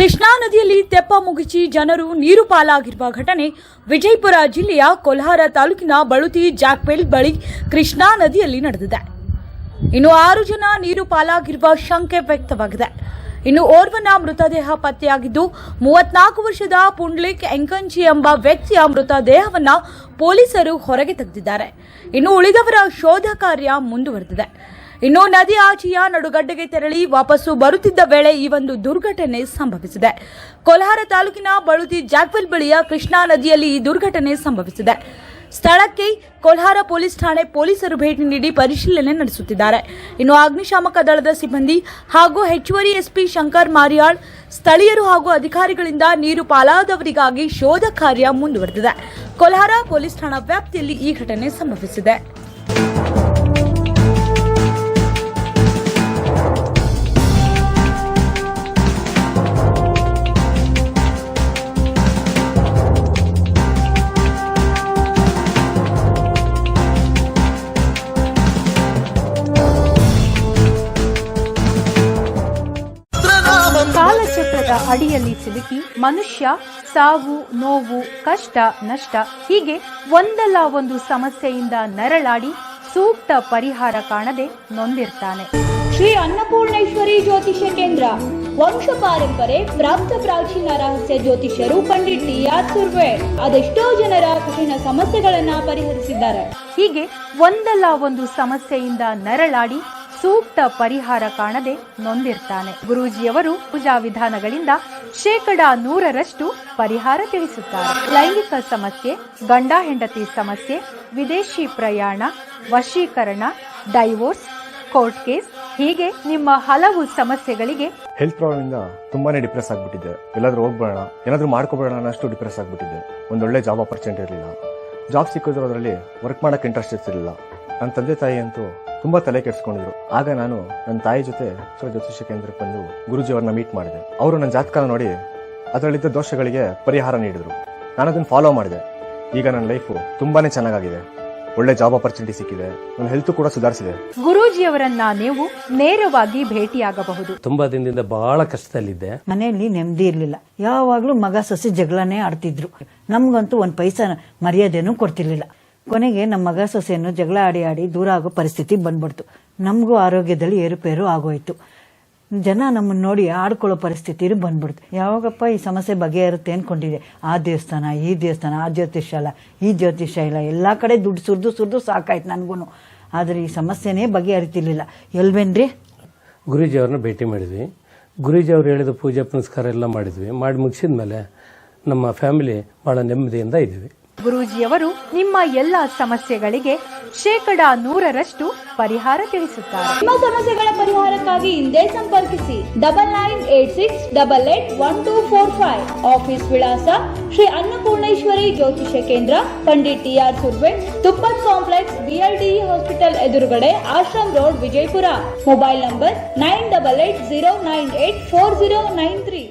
ಕೃಷ್ಣಾ ನದಿಯಲ್ಲಿ ತೆಪ್ಪ ಮುಗಿಸಿ ಜನರು ನೀರು ಪಾಲಾಗಿರುವ ಘಟನೆ ವಿಜಯಪುರ ಜಿಲ್ಲೆಯ ಕೊಲ್ಹಾರ ತಾಲೂಕಿನ ಬಳುತಿ ಜಾಕ್ವೆಲ್ ಬಳಿ ಕೃಷ್ಣಾ ನದಿಯಲ್ಲಿ ನಡೆದಿದೆ. ಇನ್ನು ಆರು ಜನ ನೀರು ಪಾಲಾಗಿರುವ ಶಂಕೆ ವ್ಯಕ್ತವಾಗಿದೆ. ಇನ್ನು ಓರ್ವನ ಮೃತದೇಹ ಪತ್ತೆಯಾಗಿದ್ದು, ಮೂವತ್ನಾಲ್ಕು ವರ್ಷದ ಪುಂಡ್ಲಿಕ್ ಎಂಕಂಚಿ ಎಂಬ ವ್ಯಕ್ತಿಯ ಮೃತದೇಹವನ್ನ ಪೊಲೀಸರು ಹೊರಗೆ ತೆಗೆದಿದ್ದಾರೆ. ಇನ್ನು ಉಳಿದವರ ಶೋಧ ಕಾರ್ಯ ಮುಂದುವರೆದಿದೆ. ಇನ್ನು ನದಿ ಆಚೆಯ ನಡುಗಡ್ಡೆಗೆ ತೆರಳಿ ವಾಪಸ್ಸು ಬರುತ್ತಿದ್ದ ವೇಳೆ ಈ ಒಂದು ದುರ್ಘಟನೆ ಸಂಭವಿಸಿದೆ. ಕೋಲಾರ ತಾಲೂಕಿನ ಬಳುತಿ ಜಾಕ್ವೆಲ್ ಬಳಿಯ ಕೃಷ್ಣಾ ನದಿಯಲ್ಲಿ ಈ ದುರ್ಘಟನೆ ಸಂಭವಿಸಿದೆ. ಸ್ಥಳಕ್ಕೆ ಕೋಲ್ಹಾರ ಪೊಲೀಸ್ ಠಾಣೆ ಪೊಲೀಸರು ಭೇಟಿ ನೀಡಿ ಪರಿಶೀಲನೆ ನಡೆಸುತ್ತಿದ್ದಾರೆ. ಇನ್ನು ಅಗ್ನಿಶಾಮಕ ದಳದ ಸಿಬ್ಬಂದಿ ಹಾಗೂ ಹೆಚ್ಚುವರಿ ಎಸ್ಪಿ ಶಂಕರ್ ಮಾರಿಯಾಳ್, ಸ್ಥಳೀಯರು ಹಾಗೂ ಅಧಿಕಾರಿಗಳಿಂದ ನೀರು ಪಾಲಾದವರಿಗಾಗಿ ಶೋಧ ಕಾರ್ಯ ಮುಂದುವರೆದಿದೆ. ಕೋಲ್ಹಾರ ಪೊಲೀಸ್ ಠಾಣಾ ವ್ಯಾಪ್ತಿಯಲ್ಲಿ ಈ ಘಟನೆ ಸಂಭವಿಸಿದೆ. ಅಡಿಯಲ್ಲಿ ಸಿಲುಕಿ ಮನುಷ್ಯ ಸಾವು ನೋವು ಕಷ್ಟ ನಷ್ಟ ಹೀಗೆ ಒಂದಲ್ಲ ಒಂದು ಸಮಸ್ಯೆಯಿಂದ ನರಳಾಡಿ ಸೂಕ್ತ ಪರಿಹಾರ ಕಾಣದೆ ನೊಂದಿರ್ತಾನೆ. ಶ್ರೀ ಅನ್ನಪೂರ್ಣೇಶ್ವರಿ ಜ್ಯೋತಿಷ್ಯ ಕೇಂದ್ರ ವಂಶ ಪಾರಂಪರೆ ಪ್ರಾಪ್ತ ಪ್ರಾಚೀನ ರಹಸ್ಯ ಜ್ಯೋತಿಷ್ಯರು ಪಂಡಿತ್ ಟಿ ಆರ್ ಸುರ್ವೆ ಅದೆಷ್ಟೋ ಜನರ ಕಠಿಣ ಸಮಸ್ಯೆಗಳನ್ನ ಪರಿಹರಿಸಿದ್ದಾರೆ. ಹೀಗೆ ಒಂದಲ್ಲ ಒಂದು ಸಮಸ್ಯೆಯಿಂದ ನರಳಾಡಿ ಸೂಕ್ತ ಪರಿಹಾರ ಕಾಣದೆ ನೊಂದಿರ್ತಾನೆ. ಗುರೂಜಿಯವರು ಪೂಜಾ ವಿಧಾನಗಳಿಂದ ಶೇಕಡ ನೂರರಷ್ಟು ಪರಿಹಾರ ತಿಳಿಸುತ್ತಾರೆ. ಲೈಂಗಿಕ ಸಮಸ್ಯೆ, ಗಂಡ ಹೆಂಡತಿ ಸಮಸ್ಯೆ, ವಿದೇಶಿ ಪ್ರಯಾಣ, ವಶೀಕರಣ, ಡೈವೋರ್ಸ್, ಕೋರ್ಟ್ ಕೇಸ್, ಹೀಗೆ ನಿಮ್ಮ ಹಲವು ಸಮಸ್ಯೆಗಳಿಗೆ ಹೆಲ್ತ್ ಪ್ರಾಬ್ಲಮ್ ಇಂದ ತುಂಬಾನೇ ಡಿಪ್ರೆಸ್ ಆಗ್ಬಿಟ್ಟಿದೆ. ಎಲ್ಲಾದ್ರೂ ಹೋಗ್ಬೇಡ ಏನಾದ್ರೂ ಮಾಡ್ಕೋಬೇಡ ಅನ್ನೋಷ್ಟು ಡಿಪ್ರೆಸ್ ಆಗ್ಬಿಟ್ಟಿದೆ. ಒಂದೊಳ್ಳೆ ಜಾಬ್ ಆಪರ್ಚುನಿಟಿ ಇರಲಿಲ್ಲ. ಜಾಬ್ ಸಿಕ್ಕಿದ್ರು ಅದರಲ್ಲಿ ವರ್ಕ್ ಮಾಡಕ್ಕೆ ಇಂಟ್ರೆಸ್ಟ್ ಇರ್ತಿರ್ಲಿಲ್ಲ. ನನ್ನ ತಂದೆ ತಾಯಿ ಅಂತೂ ತುಂಬಾ ತಲೆ ಕೆಡಿಸ್ಕೊಂಡಿದ್ರು. ಆಗ ನಾನು ನನ್ನ ತಾಯಿ ಜೊತೆ ಜ್ಯೋತಿಷ್ಯ ಕೇಂದ್ರಕ್ಕೆ ಬಂದು ಗುರುಜಿ ಅವ್ರನ್ನ ಮೀಟ್ ಮಾಡಿದೆ. ಅವರು ನನ್ನ ಜಾತಕ ನೋಡಿ ಅದರಲ್ಲಿದ್ದ ದೋಷಗಳಿಗೆ ಪರಿಹಾರ ನೀಡಿದರು. ನಾನು ಅದನ್ನು ಫಾಲೋ ಮಾಡಿದೆ. ಈಗ ನನ್ನ ಲೈಫು ತುಂಬಾನೇ ಚೆನ್ನಾಗಾಗಿದೆ. ಒಳ್ಳೆ ಜಾಬ್ ಆಪರ್ಚುನಿಟಿ ಸಿಕ್ಕಿದೆ. ನನ್ನ ಹೆಲ್ತ್ ಕೂಡ ಸುಧಾರಿಸಿದೆ. ಗುರೂಜಿಯವರನ್ನ ನೀವು ನೇರವಾಗಿ ಭೇಟಿಯಾಗಬಹುದು. ತುಂಬಾ ದಿನದಿಂದ ಬಹಳ ಕಷ್ಟದಲ್ಲಿದ್ದೆ. ಮನೆಯಲ್ಲಿ ನೆಮ್ಮದಿ ಇರಲಿಲ್ಲ. ಯಾವಾಗಲೂ ಮಗ ಸೊಸೆ ಜಗಳನೇ ಆಡ್ತಿದ್ರು. ನಮ್ಗಂತೂ ಒಂದು ಪೈಸಾ ಮರ್ಯಾದೆನೂ ಕೊಡ್ತಿರ್ಲಿಲ್ಲ. ಕೊನೆಗೆ ನಮ್ಮ ಮಗ ಸೊಸೆಯನ್ನು ಜಗಳ ಆಡಿ ಆಡಿ ದೂರ ಆಗೋ ಪರಿಸ್ಥಿತಿ ಬಂದ್ಬಿಡ್ತು. ನಮಗೂ ಆರೋಗ್ಯದಲ್ಲಿ ಏರುಪೇರು ಆಗೋಯ್ತು. ಜನ ನಮ್ಮನ್ನು ನೋಡಿ ಆಡ್ಕೊಳ್ಳೋ ಪರಿಸ್ಥಿತಿ ಬಂದ್ಬಿಡ್ತು. ಯಾವಾಗಪ್ಪ ಈ ಸಮಸ್ಯೆ ಬಗೆಹರುತ್ತೆ ಅನ್ಕೊಂಡಿದೆ. ಆ ದೇವಸ್ಥಾನ, ಈ ದೇವಸ್ಥಾನ, ಆ ಜ್ಯೋತಿಷ್ಯಾಲ ಈ ಜ್ಯೋತಿಷ್ಯ ಇಲ್ಲ. ಎಲ್ಲ ಕಡೆ ದುಡ್ಡು ಸುರಿದು ಸುರಿದು ಸಾಕಾಯ್ತು ನನಗೂ ಆದರೆ ಈ ಸಮಸ್ಯೆನೇ ಬಗೆಹರಿತಿರ್ಲಿಲ್ಲ. ಎಲ್ವೇನ್ರಿ? ಗುರೂಜಿ ಅವ್ರನ್ನ ಭೇಟಿ ಮಾಡಿದ್ವಿ. ಗುರೂಜಿ ಅವ್ರು ಹೇಳಿದ ಪೂಜೆ ಪುನಸ್ಕಾರ ಎಲ್ಲ ಮಾಡಿದ್ವಿ. ಮಾಡಿ ಮುಗಿಸಿದ ಮೇಲೆ ನಮ್ಮ ಫ್ಯಾಮಿಲಿ ಭಾಳ ನೆಮ್ಮದಿಯಿಂದ ಇದ್ವಿ ಗುರೂಜಿಯವರು ನಿಮ್ಮ ಎಲ್ಲ ಸಮಸ್ಯೆಗಳಿಗೆ ಶೇಕಡ ನೂರರಷ್ಟು ಪರಿಹಾರ ತಿಳಿಸುತ್ತಾರೆ. ನಿಮ್ಮ ಸಮಸ್ಯೆಗಳ ಪರಿಹಾರಕ್ಕಾಗಿ ಹಿಂದೆ ಸಂಪರ್ಕಿಸಿ. Double nine eight six double eight one two four five. Office ವಿಳಾಸ ಶ್ರೀ ಅನ್ನಪೂರ್ಣೇಶ್ವರಿ ಜ್ಯೋತಿಷ್ಯ ಕೇಂದ್ರ, Pandit T R Surve Tuppat complex BLD hospital ಎದುರುಗಡೆ Ashram road, Vijayapura. Mobile number nine double eight zero nine eight four zero nine three.